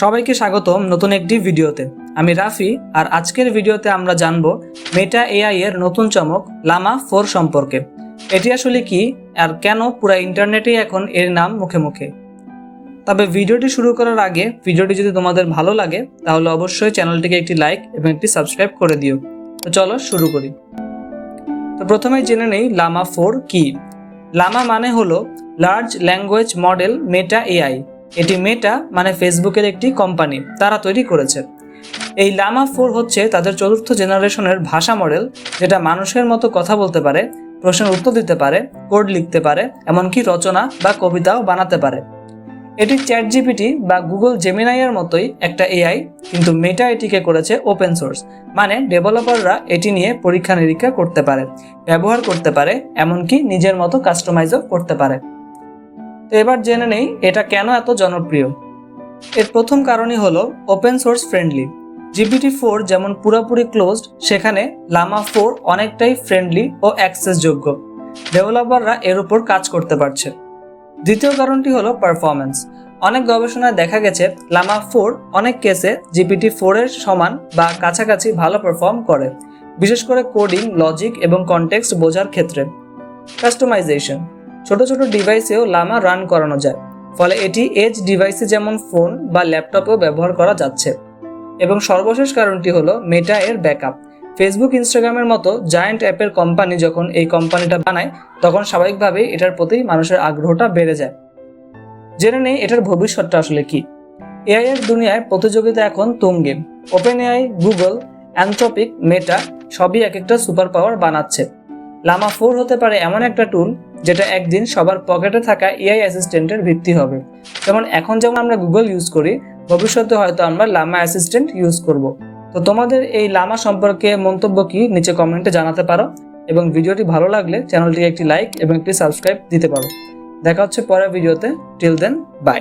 সবাইকে স্বাগতম নতুন একটি ভিডিওতে। আমি রাফি, আর আজকের ভিডিওতে আমরা জানব মেটা এআই এর নতুন চমক লামা ফোর সম্পর্কে। এটি আসলে কি, আর কেন পুরো ইন্টারনেটেই এখন এর নাম মুখে মুখে? তবে ভিডিওটি শুরু করার আগে ভিডিওটি যদি তোমাদের ভালো লাগে, তাহলে অবশ্যই চ্যানেলটিকে একটি লাইক এবং একটি সাবস্ক্রাইব করে দিও। তো চলো শুরু করি। তো প্রথমেই জেনে নেই লামা ফোর কি। লামা মানে হলো large language model Meta AI এটি মেটা মানে ফেসবুকের একটি কোম্পানি, তারা তৈরি করেছে। এই লামা ফোর হচ্ছে তাদের চতুর্থ জেনারেশনের ভাষা মডেল, যেটা মানুষের মতো কথা বলতে পারে, প্রশ্নের উত্তর দিতে পারে, কোড লিখতে পারে, এমনকি রচনা বা কবিতাও বানাতে পারে। এটি চ্যাট জিপিটি বা গুগল জেমিনাইয়ের মতোই একটা এআই, কিন্তু মেটা এটিকে করেছে ওপেন সোর্স মানে ডেভেলপাররা এটি নিয়ে পরীক্ষা নিরীক্ষা করতে পারে, ব্যবহার করতে পারে, এমনকি নিজের মতো কাস্টমাইজও করতে পারে। তো এবার জেনে নেই এটা কেন এত জনপ্রিয়। এর প্রথম কারণই হলো open source friendly GPT four যেমন পুরোপুরি ক্লোজড সেখানে লামা ফোর অনেকটাই ফ্রেন্ডলি ও অ্যাক্সেসযোগ্য ডেভেলপাররা এর উপর কাজ করতে পারছে। দ্বিতীয় কারণটি হলো পারফরমেন্স অনেক গবেষণায় দেখা গেছে লামা ফোর অনেক কেসে জিপিটি ফোরের সমান বা কাছাকাছি ভালো পারফর্ম করে। বিশেষ করে কোডিং লজিক এবং কনটেক্সট বোঝার ক্ষেত্রে। কাস্টমাইজেশন ছোট ছোট ডিভাইসেও লামা রান করানো যায়। ফলে এটি এজ ডিভাইসে যেমন ফোন বা ল্যাপটপেও ব্যবহার করা যাচ্ছে। এবং সর্বশেষ কারণটি হলো মেটা এর ব্যাকআপ ফেসবুক ইনস্টাগ্রামের মতো জায়ান্ট অ্যাপের কোম্পানি যখন এই কোম্পানিটা বানায়, তখন স্বাভাবিকভাবেই এটার প্রতি মানুষের আগ্রহটা বেড়ে যায়। জেনে নেই এটার ভবিষ্যৎটা আসলে কি। এআই এর দুনিয়ায় প্রতিযোগিতা এখন তুঙ্গে। Open AI Google Anthropic Meta সবই এক একটা সুপার পাওয়ার বানাচ্ছে। লামা ফোর হতে পারে এমন একটা টুল যেটা একদিন সবার পকেটে থাকা এআই অ্যাসিস্ট্যান্টের ভিত্তি হবে। যেমন এখন যেমন আমরা গুগল ইউজ করি, ভবিষ্যতে হয়তো আমরা লামা অ্যাসিস্ট্যান্ট ইউজ করব। তো তোমাদের এই লামা সম্পর্কে মন্তব্য কি নিচে কমেন্টে জানাতে পারো এবং ভিডিওটি ভালো লাগলে চ্যানেলটিকে একটি লাইক এবং একটি সাবস্ক্রাইব দিতে পারো। দেখা হচ্ছে পরের ভিডিওতে টিল দেন বাই